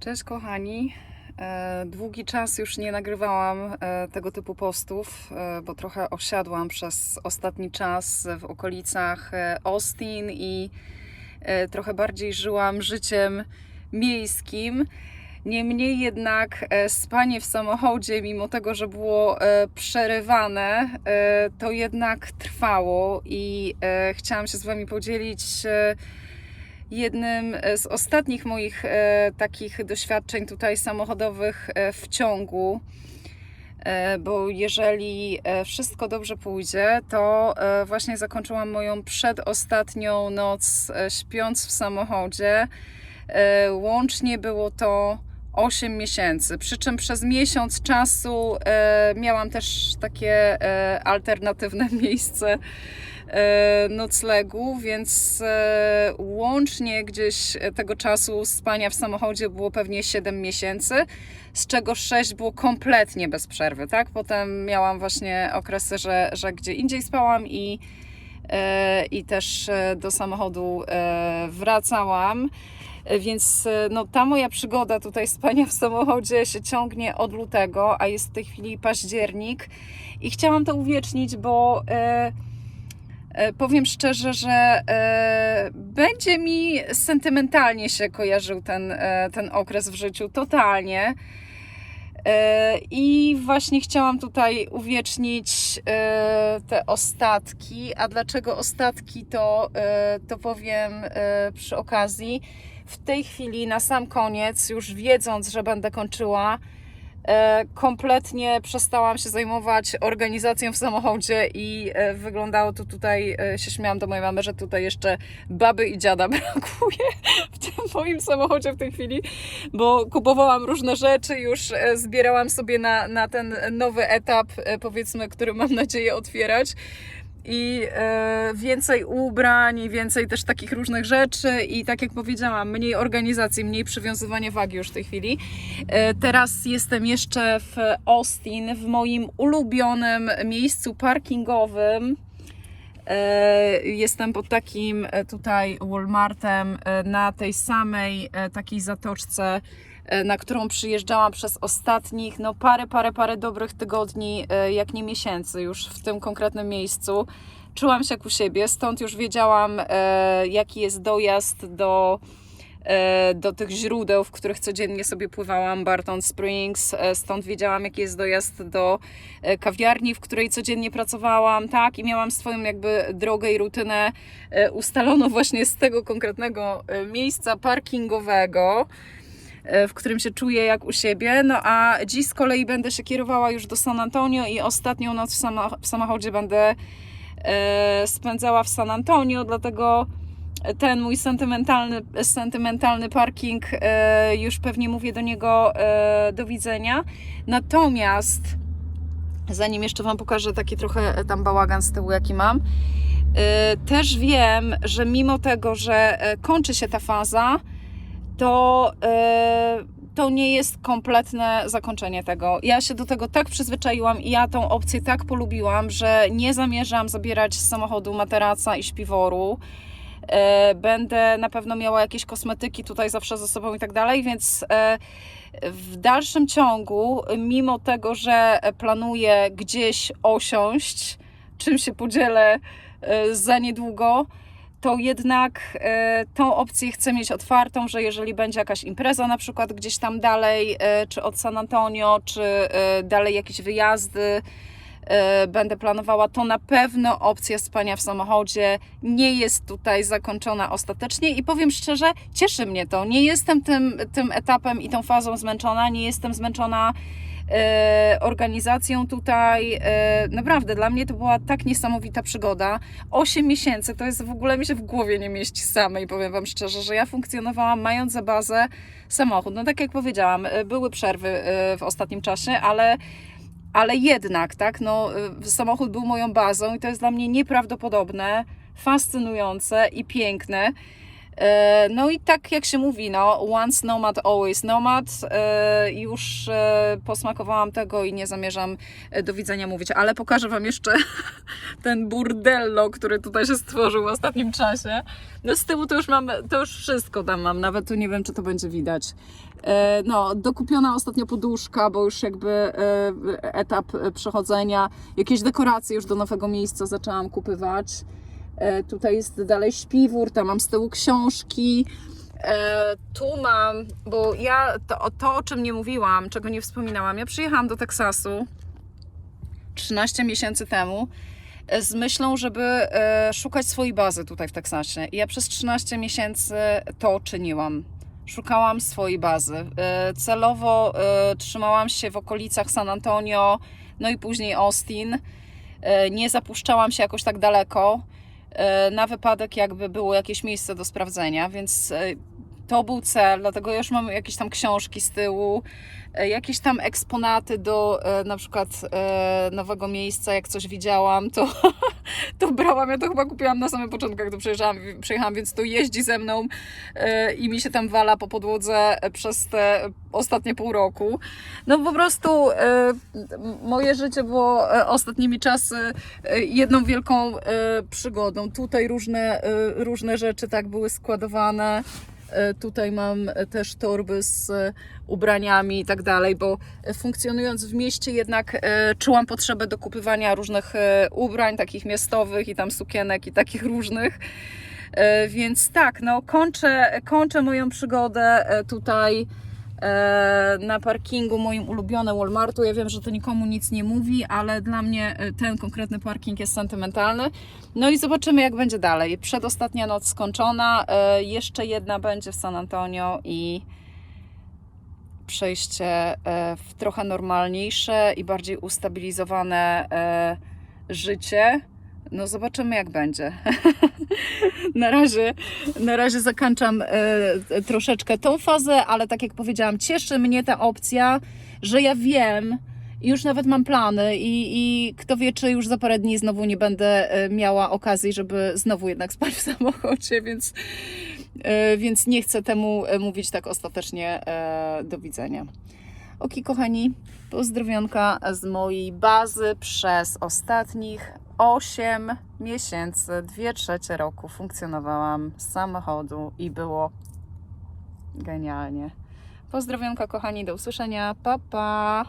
Cześć kochani. E, Długi czas już nie nagrywałam e, tego typu postów, e, bo trochę osiadłam przez ostatni czas w okolicach Austin i trochę bardziej żyłam życiem miejskim. Niemniej jednak spanie w samochodzie, mimo tego, że było przerywane, to jednak trwało i chciałam się z Wami podzielić jednym z ostatnich moich e, takich doświadczeń tutaj samochodowych e, w ciągu. E, bo jeżeli e, wszystko dobrze pójdzie, to e, właśnie zakończyłam moją przedostatnią noc e, śpiąc w samochodzie. E, Łącznie było to 8 miesięcy, przy czym przez miesiąc czasu e, miałam też takie e, alternatywne miejsce e, noclegu, więc e, łącznie gdzieś tego czasu spania w samochodzie było pewnie 7 miesięcy, z czego 6 było kompletnie bez przerwy, tak? Potem miałam właśnie okresy, że, że gdzie indziej spałam i, e, i też e, do samochodu e, wracałam. E, Więc e, no, ta moja przygoda tutaj spania w samochodzie się ciągnie od lutego, a jest w tej chwili październik i chciałam to uwiecznić, bo e, e, powiem szczerze, że e, będzie mi sentymentalnie się kojarzył ten, e, ten okres w życiu, totalnie. E, I właśnie chciałam tutaj uwiecznić e, te ostatki. A dlaczego ostatki, to, e, to powiem e, przy okazji. W tej chwili, na sam koniec, już wiedząc, że będę kończyła, e, kompletnie przestałam się zajmować organizacją w samochodzie i e, wyglądało to tutaj, e, się śmiałam do mojej mamy, że tutaj jeszcze baby i dziada brakuje w tym moim samochodzie w tej chwili, bo kupowałam różne rzeczy, już e, zbierałam sobie na, na ten nowy etap, e, powiedzmy, który mam nadzieję otwierać. I e, więcej ubrań, i więcej też takich różnych rzeczy, i tak jak powiedziałam, mniej organizacji, mniej przywiązywania wagi już w tej chwili. E, teraz jestem jeszcze w Austin, w moim ulubionym miejscu parkingowym. E, Jestem pod takim tutaj Walmartem na tej samej takiej zatoczce, na którą przyjeżdżałam przez ostatnich no parę, parę, parę dobrych tygodni, e, jak nie miesięcy już w tym konkretnym miejscu. Czułam się jak u siebie, stąd już wiedziałam, e, jaki jest dojazd do, e, do tych źródeł, w których codziennie sobie pływałam, Barton Springs, e, stąd wiedziałam, jaki jest dojazd do e, kawiarni, w której codziennie pracowałam, tak, i miałam swoją jakby drogę i rutynę e, ustaloną właśnie z tego konkretnego e, miejsca parkingowego, e, w którym się czuję jak u siebie. No a dziś z kolei będę się kierowała już do San Antonio i ostatnią noc w, w samochodzie będę e, spędzała w San Antonio, dlatego ten mój sentymentalny, sentymentalny parking, e, już pewnie mówię do niego e, do widzenia. Natomiast zanim jeszcze Wam pokażę taki trochę e, tam bałagan z tyłu, jaki mam, e, też wiem, że mimo tego, że e, kończy się ta faza, to, e, to nie jest kompletne zakończenie tego. Ja się do tego tak przyzwyczaiłam i ja tą opcję tak polubiłam, że nie zamierzam zabierać z samochodu materaca i śpiworu. E, Będę na pewno miała jakieś kosmetyki tutaj zawsze ze sobą i tak dalej, więc e, w dalszym ciągu, mimo tego, że planuję gdzieś osiąść, czym się podzielę za niedługo, to jednak e, tą opcję chcę mieć otwartą, że jeżeli będzie jakaś impreza na przykład gdzieś tam dalej, e, czy od San Antonio, czy e, dalej jakieś wyjazdy, będę planowała, to na pewno opcja spania w samochodzie nie jest tutaj zakończona ostatecznie i powiem szczerze, cieszy mnie to. Nie jestem tym, tym etapem i tą fazą zmęczona, nie jestem zmęczona organizacją tutaj. E, naprawdę, dla mnie to była tak niesamowita przygoda. 8 miesięcy to jest w ogóle mi się w głowie nie mieści samej, powiem Wam szczerze, że ja funkcjonowałam mając za bazę samochód. No tak jak powiedziałam, e, były przerwy e, w ostatnim czasie, ale ale jednak, tak, no, samochód był moją bazą i to jest dla mnie nieprawdopodobne, fascynujące i piękne. E, No i tak jak się mówi, no, once nomad, always nomad. E, Już e, posmakowałam tego i nie zamierzam do widzenia mówić, ale pokażę Wam jeszcze ten burdello, który tutaj się stworzył w ostatnim czasie. No z tyłu to już mam, to już wszystko tam mam, nawet tu nie wiem, czy to będzie widać. No, dokupiona ostatnio poduszka, bo już jakby etap przechodzenia, jakieś dekoracje już do nowego miejsca zaczęłam kupywać. E, Tutaj jest dalej śpiwór, tam mam z tyłu książki. E, Tu mam, bo ja to, to, o czym nie mówiłam, czego nie wspominałam, ja przyjechałam do Teksasu 13 miesięcy temu e, z myślą, żeby szukać swojej bazy tutaj w Teksasie. I ja przez 13 miesięcy to czyniłam. Szukałam swojej bazy. Celowo trzymałam się w okolicach San Antonio, no i później Austin. Nie zapuszczałam się jakoś tak daleko na wypadek, jakby było jakieś miejsce do sprawdzenia, więc e, to był cel, dlatego już mam jakieś tam książki z tyłu, e, jakieś tam eksponaty do e, na przykład e, nowego miejsca, jak coś widziałam, to, to brałam, ja to chyba kupiłam na samym początku, jak tu przyjechałam, przyjechałam więc to jeździ ze mną i mi się tam wala po podłodze przez te ostatnie pół roku. No po prostu moje życie było ostatnimi czasy jedną wielką przygodą. Tutaj różne, różne rzeczy tak były składowane. E, Tutaj mam też torby z e, ubraniami i tak dalej, bo funkcjonując w mieście jednak e, czułam potrzebę dokupywania różnych ubrań, takich miastowych i tam sukienek i takich różnych. Więc tak, no kończę, kończę moją przygodę tutaj na parkingu moim ulubionym Walmartu. Ja wiem, że to nikomu nic nie mówi, ale dla mnie e, ten konkretny parking jest sentymentalny. No i zobaczymy, jak będzie dalej. Przedostatnia noc skończona, e, jeszcze jedna będzie w San Antonio i przejście e, w trochę normalniejsze i bardziej ustabilizowane e, życie. No zobaczymy jak będzie. na razie, na razie zakończam e, troszeczkę tą fazę, ale tak jak powiedziałam, cieszy mnie ta opcja, że ja wiem, już nawet mam plany i, i kto wie, czy już za parę dni znowu nie będę e, miała okazji, żeby znowu jednak spać w samochodzie, więc, e, więc nie chcę temu mówić tak ostatecznie do widzenia. Oki kochani, pozdrowionka z mojej bazy przez ostatnich 8 miesięcy, 2 trzecie roku funkcjonowałam z samochodu i było genialnie. Pozdrowionka kochani, do usłyszenia, pa pa!